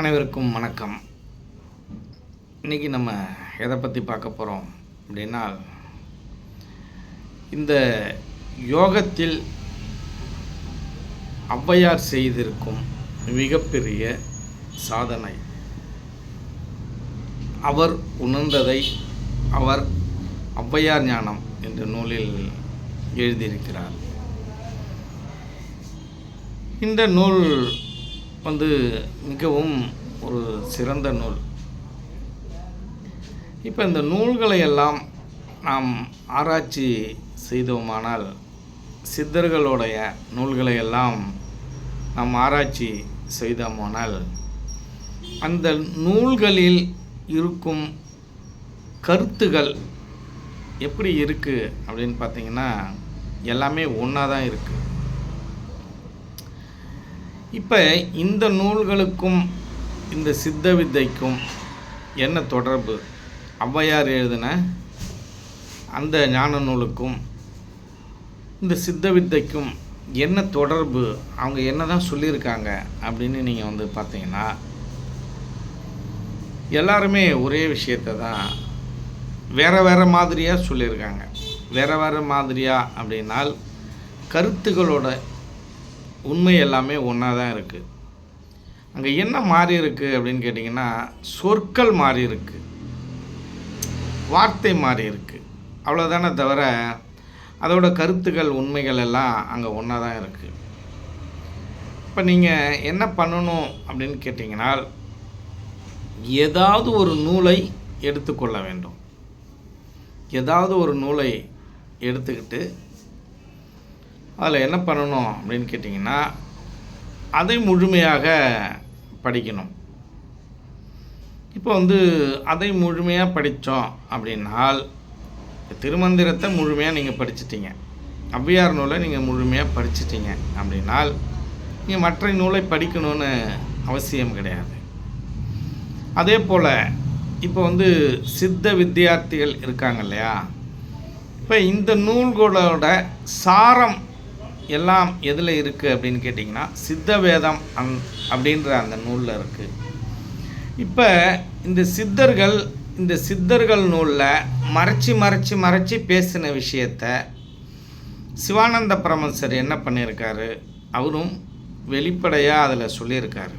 அனைவருக்கும் வணக்கம். இன்றைக்கி நம்ம எதை பற்றி பார்க்க போகிறோம் அப்படின்னா இந்த யோகத்தில் ஔவையார் செய்திருக்கும் மிகப்பெரிய சாதனை. அவர் உணர்ந்ததை அவர் ஔவையார் ஞானம் என்ற நூலில் எழுதியிருக்கிறார். இந்த நூல் வந்து மிகவும் ஒரு சிறந்த நூல். இப்போ இந்த நூல்களை எல்லாம் நாம் ஆராய்ச்சி செய்தோமானால் சித்தர்களுடைய நூல்களை எல்லாம் நாம் ஆராய்ச்சி செய்தோமானால் அந்த நூல்களில் இருக்கும் கருத்துகள் எப்படி இருக்குது அப்படின்னு பார்த்தீங்கன்னா எல்லாமே ஒன்றா தான் இருக்குது இப்போ இந்த நூல்களுக்கும் இந்த சித்த வித்தைக்கும் என்ன தொடர்பு? ஔவையார் எழுதின அந்த ஞான நூலுக்கும் இந்த சித்த வித்தைக்கும் என்ன தொடர்பு? அவங்க என்ன தான் சொல்லியிருக்காங்க அப்படின்னு நீங்கள் வந்து பார்த்தீங்கன்னா எல்லாருமே ஒரே விஷயத்தை தான் வேறு வேறு மாதிரியாக சொல்லியிருக்காங்க. வேறு வேறு மாதிரியாக அப்படின்னால் கருத்துகளோட உண்மை எல்லாமே ஒன்றா தான் இருக்குது அங்கே என்ன மாறி இருக்குது அப்படின்னு கேட்டிங்கன்னா சொற்கள் மாறி இருக்கு. வார்த்தை மாறி இருக்குது அவ்வளோதானே தவிர அதோட கருத்துக்கள் உண்மைகள் எல்லாம் அங்கே ஒன்றா தான் இருக்குது இப்போ நீங்கள் என்ன பண்ணணும் அப்படின்னு கேட்டிங்கன்னா ஏதாவது ஒரு நூலை எடுத்துக்கொள்ள வேண்டும். ஏதாவது ஒரு நூலை எடுத்துக்கிட்டு அதில் என்ன பண்ணணும் அப்படின்னு கேட்டிங்கன்னா அதை முழுமையாக படிக்கணும். இப்போ வந்து அதை முழுமையாக படித்தோம் அப்படின்னால் திருமந்திரத்தை முழுமையாக நீங்கள் படிச்சிட்டிங்க. அவ்வியார் நூலை நீங்கள் முழுமையாக படிச்சிட்டிங்க அப்படின்னால் நீங்கள் மற்ற நூலை படிக்கணும்னு அவசியம் கிடையாது. அதே போல் இப்போ வந்து சித்த வித்தியார்த்திகள் இருக்காங்க இல்லையா? இப்போ இந்த நூல்களோட சாரம் எல்லாம் எதில் இருக்குது அப்படின்னு கேட்டிங்கன்னா சித்த வேதம் அந் அப்படின்ற அந்த நூலில் இருக்குது இப்போ இந்த சித்தர்கள் இந்த சித்தர்கள் நூலில் மறைச்சி மறைச்சி மறைச்சி பேசின விஷயத்த சிவானந்த பரமசர் என்ன பண்ணியிருக்காரு? அவரும் வெளிப்படையாக அதில் சொல்லியிருக்காரு.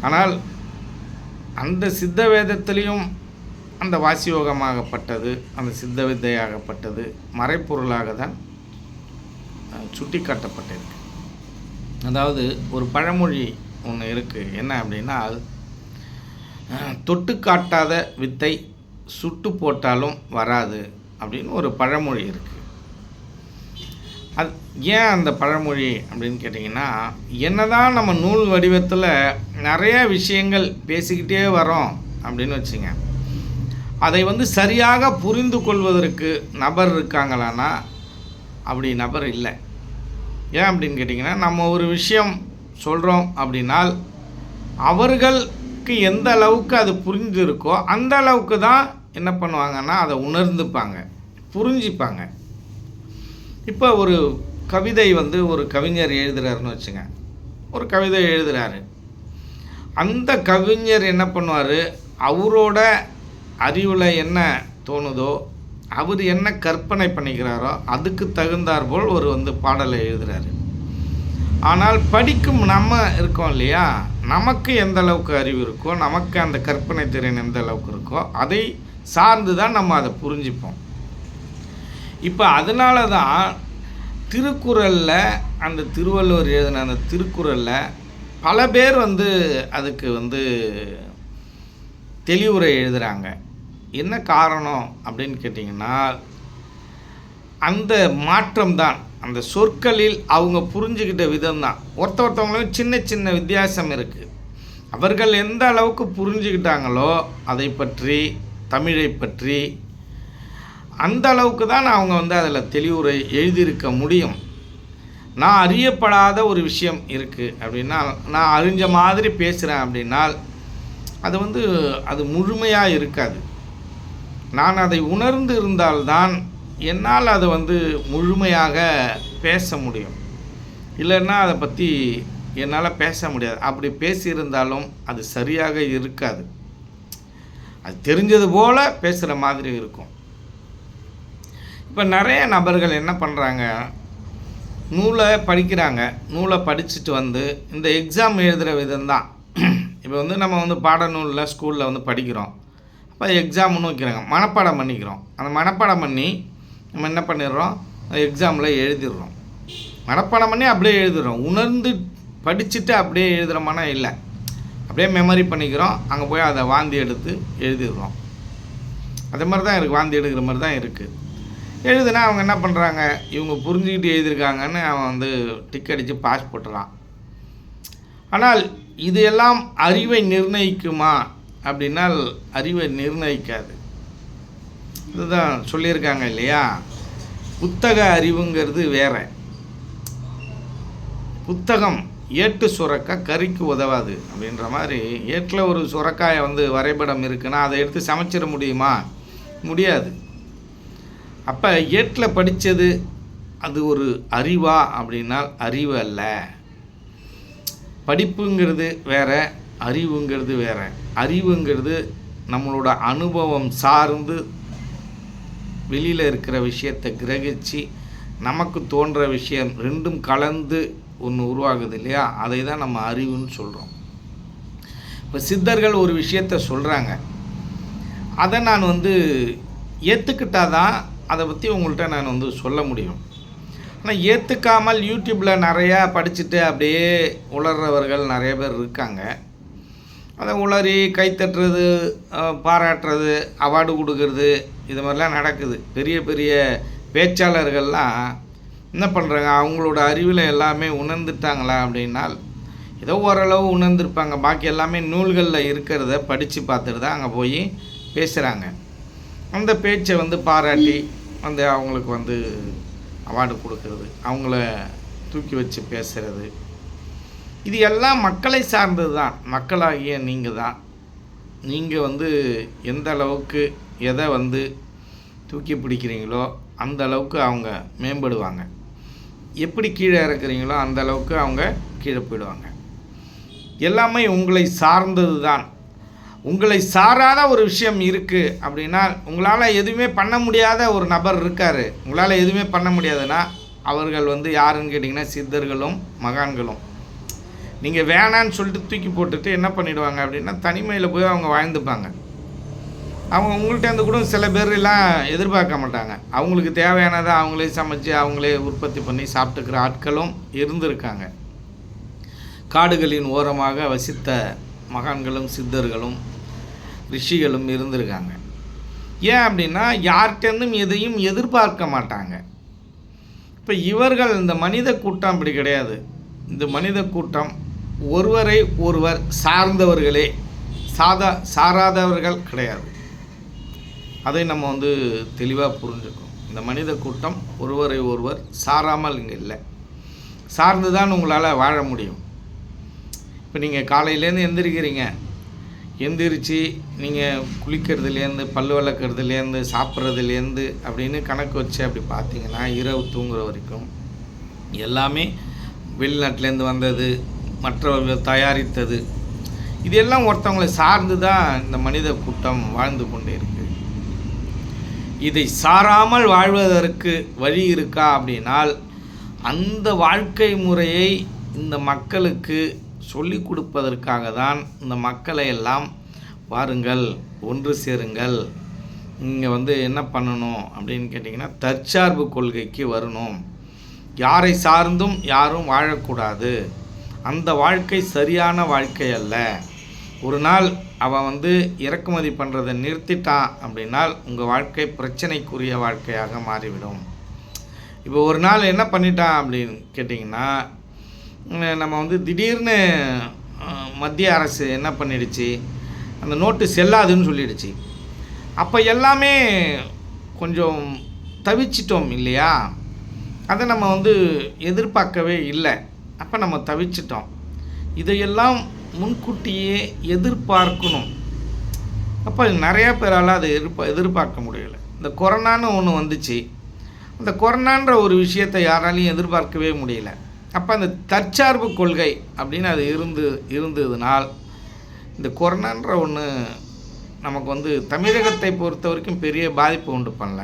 ஆனால் அந்த சித்த வேதத்திலையும் அந்த வாசியோகமாகப்பட்டது அந்த சித்த வித்தையாகப்பட்டது மறைப்பொருளாக தான் சுட்டிக்காட்டப்பட்டிருக்கு. அதாவது ஒரு பழமொழி ஒன்று இருக்குது என்ன அப்படின்னா தொட்டு காட்டாத வித்தை சுட்டு போட்டாலும் வராது அப்படின்னு ஒரு பழமொழி இருக்குது அது ஏன் அந்த பழமொழி அப்படின்னு கேட்டிங்கன்னா என்னதான் நம்ம நூல் வடிவத்தில் நிறைய விஷயங்கள் பேசிக்கிட்டே வரோம் அப்படின்னு வச்சுங்க. அதை வந்து சரியாக புரிந்து கொள்வதற்கு நபர் இருக்காங்களான்னா அப்படி நபர் இல்லை. ஏன் அப்படின்னு கேட்டிங்கன்னா நம்ம ஒரு விஷயம் சொல்கிறோம் அப்படின்னால் அவர்களுக்கு எந்த அளவுக்கு அது புரிஞ்சிருக்கோ அந்த அளவுக்கு தான் என்ன பண்ணுவாங்கன்னா அதை உணர்ந்துப்பாங்க புரிஞ்சிப்பாங்க. இப்போ ஒரு கவிதை வந்து ஒரு கவிஞர் எழுதுகிறாருன்னு வச்சுங்க. ஒரு கவிதை எழுதுகிறாரு அந்த கவிஞர் என்ன பண்ணுவார்? அவரோட அறிவில் என்ன தோணுதோ அவர் என்ன கற்பனை பண்ணிக்கிறாரோ அதுக்கு தகுந்தாற்போல் ஒரு வந்து பாடலை எழுதுகிறாரு ஆனால் படிக்கும் நம்ம இருக்கோம் இல்லையா? நமக்கு எந்த அளவுக்கு அறிவு இருக்கோ நமக்கு அந்த கற்பனை திறன் எந்த அளவுக்கு இருக்கோ அதை சார்ந்து தான் நம்ம அதை புரிஞ்சுப்போம். இப்போ அதனால தான் திருக்குறளில் அந்த திருவள்ளுவர் எழுதின அந்த திருக்குறளில் பல பேர் வந்து அதுக்கு வந்து தெளிவுரை எழுதுகிறாங்க என்ன காரணம் அப்படின்னு கேட்டிங்கன்னா அந்த மாற்றம் தான் அந்த சொற்களில் அவங்க புரிஞ்சுக்கிட்ட விதம் தான் ஒருத்த ஒருத்தவங்களும் சின்ன சின்ன வித்தியாசம் இருக்குது அவர்கள் எந்த அளவுக்கு புரிஞ்சுக்கிட்டாங்களோ அதை பற்றி தமிழை பற்றி அந்த அளவுக்கு தான் அவங்க வந்து அதில் தெளிவுரை எழுதியிருக்க முடியும். நான் அறியப்படாத ஒரு விஷயம் இருக்குது அப்படின்னா நான் அறிஞ்ச மாதிரி பேசுகிறேன் அப்படின்னால் அது வந்து அது முழுமையாக இருக்காது. நான் அதை உணர்ந்து இருந்தால்தான் என்னால் அதை வந்து முழுமையாக பேச முடியும். இல்லைன்னா அதை பற்றி என்னால் பேச முடியாது. அப்படி பேசியிருந்தாலும் அது சரியாக இருக்காது. அது தெரிஞ்சது போல் பேசுகிற மாதிரி இருக்கும். இப்போ நிறைய நபர்கள் என்ன பண்ணுறாங்க நூலை படிக்கிறாங்க. நூலை படிச்சுட்டு வந்து இந்த எக்ஸாம் எழுதுகிற விதம்தான். இப்போ வந்து நம்ம வந்து பாடநூலில் ஸ்கூலில் வந்து படிக்கிறோம். இப்போ எக்ஸாம் ஒன்று வைக்கிறாங்க மனப்பாடம் பண்ணிக்கிறோம். அந்த மனப்பாடம் பண்ணி நம்ம என்ன பண்ணிடுறோம்? எக்ஸாமில் எழுதிடுறோம். மனப்பாடம் பண்ணி அப்படியே எழுதுறோம் உணர்ந்து படிச்சுட்டு அப்படியே எழுதுகிறோமானா இல்லை. அப்படியே மெமரி பண்ணிக்கிறோம். அங்கே போய் அதை வாந்தி எடுத்து எழுதிடுறோம். அதே மாதிரி தான் இருக்குது வாந்தி எடுக்கிற மாதிரி தான் இருக்குது எழுதுனா அவங்க என்ன பண்ணுறாங்க இவங்க புரிஞ்சுக்கிட்டு எழுதியிருக்காங்கன்னு அவன் வந்து டிக் அடித்து பாஸ் போட்டுறான். ஆனால் இது எல்லாம் அறிவை நிர்ணயிக்குமா? அப்படின்னால் அறிவை நிர்ணயிக்காது. இதுதான் சொல்லியிருக்காங்க இல்லையா? புத்தக அறிவுங்கிறது வேற. புத்தகம் ஏட்டு சுரக்கா கறிக்கு உதவாது அப்படின்ற மாதிரி ஏட்டில் ஒரு சுரக்காயை வந்து வரைபடம் இருக்குன்னா அதை எடுத்து சமைச்சிட முடியுமா? முடியாது. அப்போ ஏட்டில் படித்தது அது ஒரு அறிவா? அப்படின்னால் அறிவு அல்ல. படிப்புங்கிறது வேற அறிவுங்கிறது வேற. அறிவுங்கிறது நம்மளோட அனுபவம் சார்ந்து வெளியில் இருக்கிற விஷயத்தை கிரகிச்சு நமக்கு தோன்ற விஷயம் ரெண்டும் கலந்து ஒன்று உருவாகுது இல்லையா? அதை தான் நம்ம அறிவுன்னு சொல்கிறோம் இப்போ சித்தர்கள் ஒரு விஷயத்த சொல்கிறாங்க அதை நான் வந்து ஏற்றுக்கிட்டால் தான் அதை பற்றி உங்கள்கிட்ட நான் வந்து சொல்ல முடியும். ஆனால் ஏற்றுக்காமல் யூடியூப்பில் நிறையா படிச்சுட்டு அப்படியே உளர்றவர்கள் நிறைய பேர் இருக்காங்க. அதை உளறி கைத்தட்டுறது பாராட்டுறது அவார்டு கொடுக்கறது இது மாதிரிலாம் நடக்குது. பெரிய பெரிய பேச்சாளர்கள்லாம் என்ன பண்ணுறாங்க அவங்களோட அறிவில் எல்லாமே உணர்ந்துட்டாங்களா அப்படின்னால் ஏதோ ஓரளவு உணர்ந்திருப்பாங்க. பாக்கி எல்லாமே நூல்களில் இருக்கிறத படித்து பார்த்துட்டு தான் அங்கே போய் பேசுகிறாங்க அந்த பேச்சை வந்து பாராட்டி வந்து அவங்களுக்கு வந்து அவார்டு கொடுக்கறது அவங்கள தூக்கி வச்சு பேசுகிறது இது எல்லாம் மக்களை சார்ந்தது தான். மக்களாகிய நீங்கள் தான். நீங்கள் வந்து எந்த அளவுக்கு எதை வந்து தூக்கி பிடிக்கிறீங்களோ அந்த அளவுக்கு அவங்க மேம்படுவாங்க. எப்படி கீழே இறக்குறீங்களோ அந்த அளவுக்கு அவங்க கீழே போயிடுவாங்க. எல்லாமே உங்களை சார்ந்தது தான். உங்களை சாராத ஒரு விஷயம் இருக்குது அப்படின்னா உங்களால் எதுவுமே பண்ண முடியாத ஒரு நபர் இருக்கார். உங்களால் எதுவுமே பண்ண முடியாதுன்னா அவர்கள் வந்து யாருன்னு கேட்டிங்கன்னா சித்தர்களும் மகான்களும். நீங்கள் வேணான்னு சொல்லிட்டு தூக்கி போட்டுட்டு என்ன பண்ணிடுவாங்க அப்படின்னா தனிமையில் போய் அவங்க வாழ்ந்துப்பாங்க. அவங்க உங்கள்கிட்ட கூட சில பேர் எல்லாம் எதிர்பார்க்க மாட்டாங்க. அவங்களுக்கு தேவையானதை அவங்களே சமைச்சு அவங்களே உற்பத்தி பண்ணி சாப்பிட்டுக்கிற ஆட்களும் இருந்திருக்காங்க. காடுகளின் ஓரமாக வசித்த மகான்களும் சித்தர்களும் ரிஷிகளும் இருந்திருக்காங்க. ஏன் அப்படின்னா யார்கிட்டேருந்தும் எதையும் எதிர்பார்க்க மாட்டாங்க. இப்போ இவர்கள் இந்த மனித கூட்டம் அப்படி கிடையாது. இந்த மனித கூட்டம் ஒருவரை ஒருவர் சார்ந்தவர்களே சாதா சாராதவர்கள் கிடையாது. அதை நம்ம வந்து தெளிவாக புரிஞ்சுக்கணும். இந்த மனித கூட்டம் ஒருவரை ஒருவர் சாராமல் இங்கே இல்லை. சார்ந்து தான் உங்களால் வாழ முடியும். இப்போ நீங்கள் காலையிலேருந்து எந்திரிக்கிறீங்க. எந்திரிச்சு நீங்கள் குளிக்கிறதுலேருந்து பல் விளக்குறதுலேருந்து சாப்பிட்றதுலேருந்து அப்படின்னு கணக்கு வச்சு அப்படி பார்த்தீங்கன்னா இரவு தூங்குற வரைக்கும் எல்லாமே வெளிநாட்டிலேருந்து வந்தது மற்றவர்கள் தயாரித்தது. இது எல்லாம் ஒருத்தவங்களை சார்ந்து தான் இந்த மனித கூட்டம் வாழ்ந்து கொண்டே இருக்கு. இதை சாராமல் வாழ்வதற்கு வழி இருக்கா அப்படின்னால் அந்த வாழ்க்கை முறையை இந்த மக்களுக்கு சொல்லிக் கொடுப்பதற்காக தான் இந்த மக்களை எல்லாம் வாருங்கள் ஒன்று சேருங்கள் நீங்கள் வந்து என்ன பண்ணணும் அப்படின்னு கேட்டிங்கன்னா தற்சார்பு கொள்கைக்கு வரணும். யாரை சார்ந்தும் யாரும் வாழக்கூடாது. அந்த வாழ்க்கை சரியான வாழ்க்கை அல்ல. ஒரு நாள் அவன் வந்து இறக்குமதி பண்ணுறதை நிறுத்திட்டான் அப்படின்னால் உங்கள் வாழ்க்கை பிரச்சனைக்குரிய வாழ்க்கையாக மாறிவிடும். இப்போ ஒரு நாள் என்ன பண்ணிட்டான் அப்படின்னு கேட்டிங்கன்னா நம்ம வந்து திடீர்னு மத்திய அரசு என்ன பண்ணிடுச்சு? அந்த நோட்டு செல்லாதுன்னு சொல்லிடுச்சு. அப்போ எல்லாமே கொஞ்சம் தவிச்சிட்டோம் இல்லையா? அதை நம்ம வந்து எதிர்பார்க்கவே இல்லை. அப்போ நம்ம தவிச்சிட்டோம். இதையெல்லாம் முன்கூட்டியே எதிர்பார்க்கணும். அப்போ நிறையா பேரால் அதை எதிர்ப்பா எதிர்பார்க்க முடியலை. இந்த கொரோனான்னு ஒன்று வந்துச்சு. அந்த கொரோனான்ற ஒரு விஷயத்தை யாராலையும் எதிர்பார்க்கவே முடியல. அப்போ அந்த தற்சார்பு கொள்கை அப்படின்னு அது இருந்து இருந்ததுனால் இந்த கொரோனான்ற ஒன்று நமக்கு வந்து தமிழகத்தை பொறுத்த வரைக்கும் பெரிய பாதிப்பு உண்டு பண்ணல.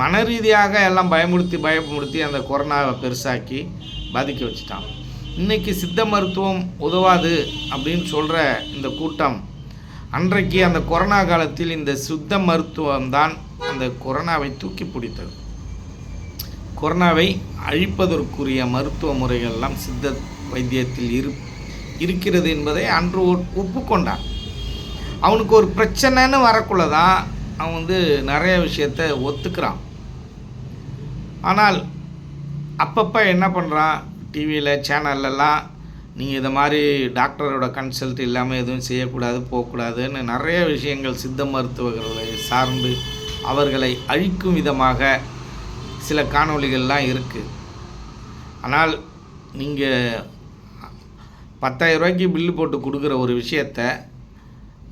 மன ரீதியாக எல்லாம் பயமுறுத்தி பயமுறுத்தி அந்த கொரோனாவை பெருசாக்கி பாதிக்க வச்சுட்டான். இன்றைக்கி சித்த மருத்துவம் உதவாது அப்படின்னு சொல்கிற இந்த கூட்டம் அன்றைக்கு அந்த கொரோனா காலத்தில் இந்த சித்த மருத்துவம்தான் அந்த கொரோனாவை தூக்கி பிடித்தது. கொரோனாவை அழிப்பதற்குரிய மருத்துவ முறைகள் எல்லாம் சித்த வைத்தியத்தில் இரு இருக்கிறது என்பதை அன்று ஒ- ஒப்புக்கொண்டான். அவனுக்கு ஒரு பிரச்சனைன்னு வரக்குள்ள தான் அவன் வந்து நிறைய விஷயத்த ஒத்துக்கிறான். ஆனால் அப்பப்போ என்ன பண்ணுறான் டிவியில் சேனல்லலாம் நீங்கள் இதை மாதிரி டாக்டரோட கன்சல்ட் இல்லாமல் எதுவும் செய்யக்கூடாது போகக்கூடாதுன்னு நிறைய விஷயங்கள் சித்த மருத்துவர்களை சார்ந்து அவர்களை அழிக்கும் விதமாக சில காணொளிகள்லாம் இருக்குது ஆனால் நீங்கள் பத்தாயிரம் ரூபாய்க்கு பில்லு போட்டு கொடுக்குற ஒரு விஷயத்த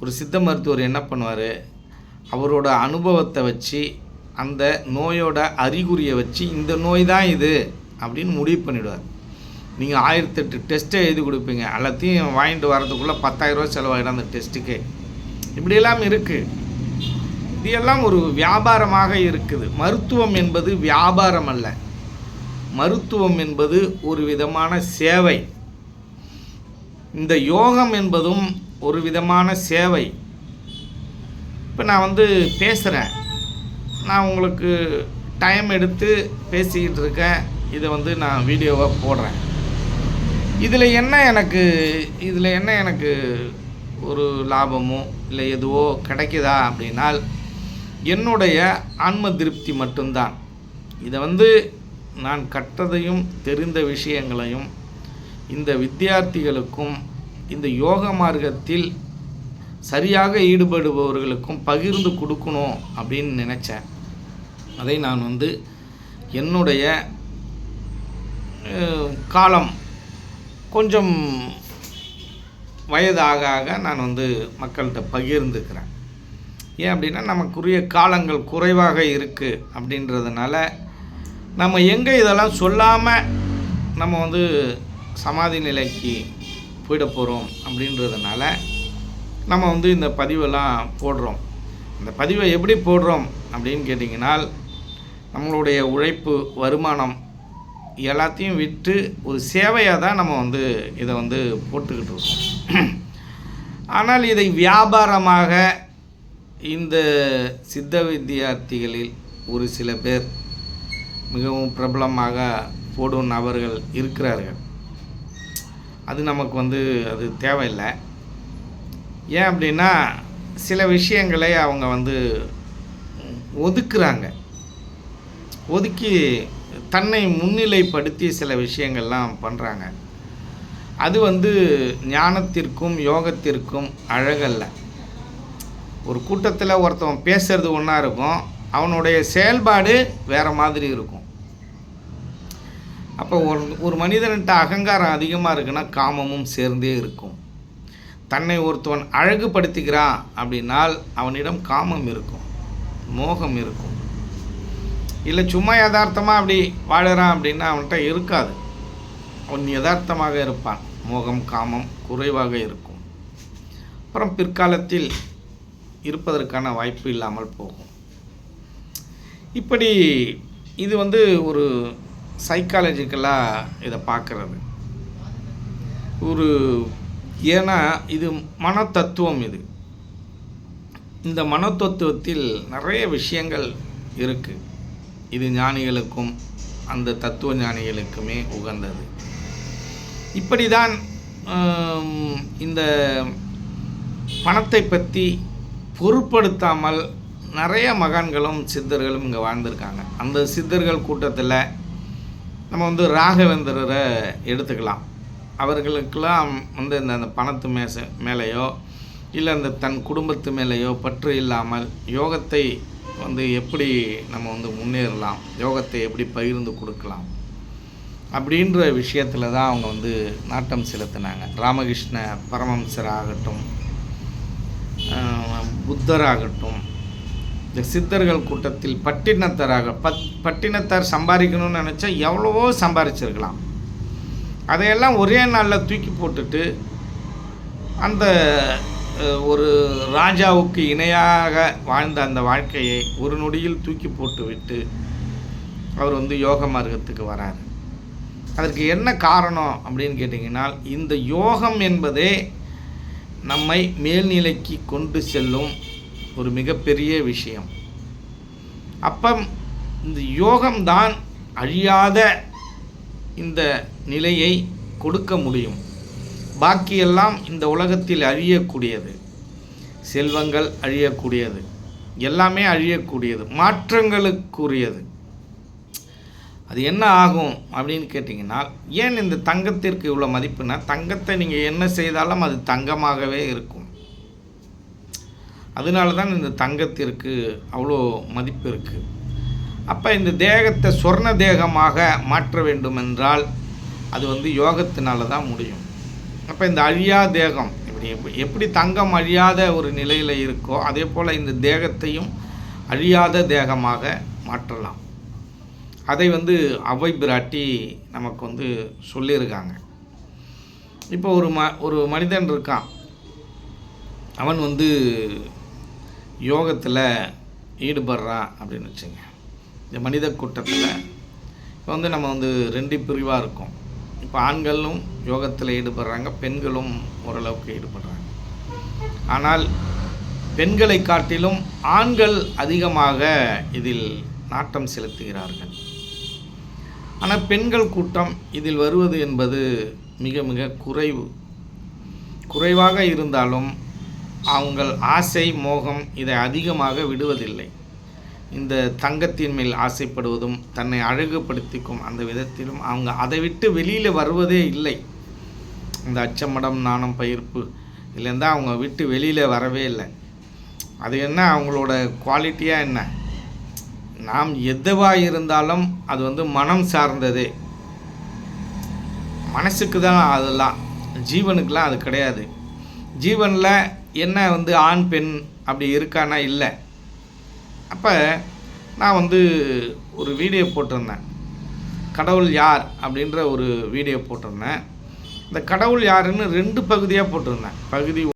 ஒரு சித்த மருத்துவர் என்ன பண்ணுவார்? அவரோட அனுபவத்தை வச்சு அந்த நோயோட அறிகுறியை வச்சு இந்த நோய் தான் இது அப்படின்னு முடிவு பண்ணிவிடுவார் நீங்கள் ஆயிரத்தெட்டு டெஸ்ட்டை எழுதி கொடுப்பீங்க. எல்லாத்தையும் வாங்கிட்டு வரதுக்குள்ளே பத்தாயிரரூவா செலவாகிடும் அந்த டெஸ்ட்டுக்கு இப்படியெல்லாம் இருக்குது இது எல்லாம் ஒரு வியாபாரமாக இருக்குது. மருத்துவம் என்பது வியாபாரம் அல்ல. மருத்துவம் என்பது ஒரு விதமான சேவை. இந்த யோகம் என்பதும் ஒரு விதமான சேவை. இப்போ நான் வந்து பேசுகிறேன் நான் உங்களுக்கு டைம் எடுத்து பேசிக்கிட்டு இருக்கேன். இதை வந்து நான் வீடியோவாக போடுறேன். இதில் என்ன எனக்கு இதில் என்ன எனக்கு ஒரு லாபமோ இல்லை எதுவோ கிடைக்குதா அப்படின்னால் என்னுடைய ஆன்ம திருப்தி மட்டும்தான். இதை வந்து நான் கற்றதையும் தெரிந்த விஷயங்களையும் இந்த வித்தியார்த்திகளுக்கும் இந்த யோக மார்க்கத்தில் சரியாக ஈடுபடுபவர்களுக்கும் பகிர்ந்து கொடுக்கணும் அப்படின்னு நினச்சேன். அதை நான் வந்து என்னுடைய காலம் கொஞ்சம் வயதாக ஆக நான் வந்து மக்கள்கிட்ட பகிர்ந்துக்கிறேன். ஏன் அப்படின்னா நமக்குரிய காலங்கள் குறைவாக இருக்குது அப்படின்றதுனால நம்ம எங்கே இதெல்லாம் சொல்லாமல் நம்ம வந்து சமாதி நிலைக்கு போயிட போகிறோம் அப்படின்றதுனால நம்ம வந்து இந்த பதிவெல்லாம் போடுறோம். இந்த பதிவை எப்படி போடுறோம் அப்படின்னு கேட்டிங்கனால் நம்மளுடைய உழைப்பு வருமானம் எல்லாத்தையும் விற்று ஒரு சேவையாக தான் நம்ம வந்து இதை வந்து போட்டுக்கிட்டு இருக்கோம். ஆனால் இதை வியாபாரமாக இந்த சித்த வித்தியார்த்திகளில் ஒரு சில பேர் மிகவும் பிரபலமாக போடும் நபர்கள் இருக்கிறார்கள். அது நமக்கு வந்து அது தேவையில்லை. ஏன் அப்படின்னா சில விஷயங்களை அவங்க வந்து ஒதுக்குறாங்க. ஒதுக்கி தன்னை முன்னிலைப்படுத்தி சில விஷயங்கள்லாம் பண்ணுறாங்க அது வந்து ஞானத்திற்கும் யோகத்திற்கும் அழகல்ல. ஒரு கூட்டத்தில் ஒருத்தவன் பேசுறது ஒன்றா இருக்கும். அவனுடைய செயல்பாடு வேறு மாதிரி இருக்கும். அப்போ ஒரு ஒரு மனிதன்கிட்ட அகங்காரம் அதிகமாக இருக்குன்னா காமமும் சேர்ந்தே இருக்கும். தன்னை ஒருத்தவன் அழகுபடுத்திக்கிறான் அப்படின்னால் அவனிடம் காமம் இருக்கும். மோகம் இருக்கும். இல்லை சும்மா யதார்த்தமாக அப்படி வாழுறான் அப்படின்னா அவன்கிட்ட இருக்காது. அவன் யதார்த்தமாக இருப்பான். மோகம் காமம் குறைவாக இருக்கும். அப்புறம் பிற்காலத்தில் இருப்பதற்கான வாய்ப்பு இல்லாமல் போகும். இப்படி இது வந்து ஒரு சைக்காலஜிக்கலாக இதை பார்க்குறது. ஒரு ஏன்னா இது மனத்தத்துவம் இது. இந்த மனத்தத்துவத்தில் நிறைய விஷயங்கள் இருக்குது இது ஞானிகளுக்கும் அந்த தத்துவ ஞானிகளுக்குமே உகந்தது. இப்படி தான் இந்த பணத்தை பற்றி பொருட்படுத்தாமல் நிறைய மகான்களும் சித்தர்களும் இங்கே வாழ்ந்திருக்காங்க. அந்த சித்தர்கள் கூட்டத்தில் நம்ம வந்து ராகவேந்திரரை எடுத்துக்கலாம். அவர்களுக்கெல்லாம் வந்து இந்த அந்த பணத்து மேச மேலேயோ இல்லை அந்த தன் குடும்பத்து மேலேயோ பற்று இல்லாமல் யோகத்தை வந்து எப்படி நம்ம வந்து முன்னேறலாம் யோகத்தை எப்படி பகிர்ந்து கொடுக்கலாம் அப்படின்ற விஷயத்தில் தான் அவங்க வந்து நாட்டம் செலுத்தினாங்க. ராமகிருஷ்ண பரமம்சர் ஆகட்டும் புத்தராகட்டும் இந்த சித்தர்கள் கூட்டத்தில் பட்டினத்தராக பத் பட்டினத்தார் சம்பாதிக்கணும்னு நினச்சா எவ்வளவோ சம்பாதிச்சிருக்கலாம். அதையெல்லாம் ஒரே நாளில் தூக்கி போட்டுட்டு அந்த ஒரு ராஜாவுக்கு இணையாக வாழ்ந்த அந்த வாழ்க்கையை ஒரு நொடியில் தூக்கி போட்டுவிட்டு அவர் வந்து யோக மார்க்கத்துக்கு வராரு. அதற்கு என்ன காரணம் அப்படின்னு கேட்டிங்கன்னா இந்த யோகம் என்பதே நம்மை மேல்நிலைக்கு கொண்டு செல்லும் ஒரு மிகப்பெரிய விஷயம். அப்போ இந்த யோகம்தான் அழியாத இந்த நிலையை கொடுக்க முடியும். பாக்கியெல்லாம் இந்த உலகத்தில் அழியக்கூடியது. செல்வங்கள் அழியக்கூடியது. எல்லாமே அழியக்கூடியது. மாற்றங்களுக்குரியது. அது என்ன ஆகும் அப்படின்னு கேட்டிங்கன்னா ஏன் இந்த தங்கத்திற்கு இவ்வளோ மதிப்புனா தங்கத்தை நீங்கள் என்ன செய்தாலும் அது தங்கமாகவே இருக்கும். அதனால தான் இந்த தங்கத்திற்கு அவ்வளோ மதிப்பு இருக்குது அப்போ இந்த தேகத்தை சொர்ண தேகமாக மாற்ற வேண்டும் என்றால் அது வந்து யோகத்தினால தான் முடியும். அப்போ இந்த அழியா தேகம் இப்படி எப்படி எப்படி தங்கம் அழியாத ஒரு நிலையில் இருக்கோ அதே போல் இந்த தேகத்தையும் அழியாத தேகமாக மாற்றலாம். அதை வந்து அவை பிராட்டி நமக்கு வந்து சொல்லியிருக்காங்க. இப்போ ஒரு ம ஒரு மனிதன் இருக்கான். அவன் வந்து யோகத்தில் ஈடுபடுறான் அப்படின்னு வச்சுங்க. இந்த மனித கூட்டத்தில் இப்போ வந்து நம்ம வந்து ரெண்டு பிரிவாக இருக்கோம். இப்போ ஆண்களும் யோகத்தில் ஈடுபடுறாங்க பெண்களும் ஓரளவுக்கு ஈடுபடுறாங்க. ஆனால் பெண்களை காட்டிலும் ஆண்கள் அதிகமாக இதில் நாட்டம் செலுத்துகிறார்கள். ஆனால் பெண்கள் கூட்டம் இதில் வருவது என்பது மிக மிக குறைவு. குறைவாக இருந்தாலும் அவங்கள் ஆசை மோகம் இதை அதிகமாக விடுவதில்லை. இந்த தங்கத்தின் மேல் ஆசைப்படுவதும் தன்னை அழகுபடுத்திக்கும் அந்த விதத்திலும் அவங்க அதை விட்டு வெளியில் வருவதே இல்லை. இந்த அச்சமடம் நாணம் பயிர்ப்பு இதுலேருந்து அவங்க விட்டு வெளியில் வரவே இல்லை. அது என்ன? அவங்களோட குவாலிட்டியாக என்ன? நாம் எதுவாக இருந்தாலும் அது வந்து மனம் சார்ந்ததே. மனசுக்கு தான் அதெல்லாம். ஜீவனுக்கெலாம் அது கிடையாது. ஜீவனில் என்ன வந்து ஆண் பெண் அப்படி இருக்கானா? இல்லை. அப்போ நான் வந்து ஒரு வீடியோ போட்டிருந்தேன். கடவுள் யார் அப்படின்ற ஒரு வீடியோ போட்டிருந்தேன். இந்த கடவுள் யாருன்னு ரெண்டு பகுதியாக போட்டிருந்தேன். பகுதி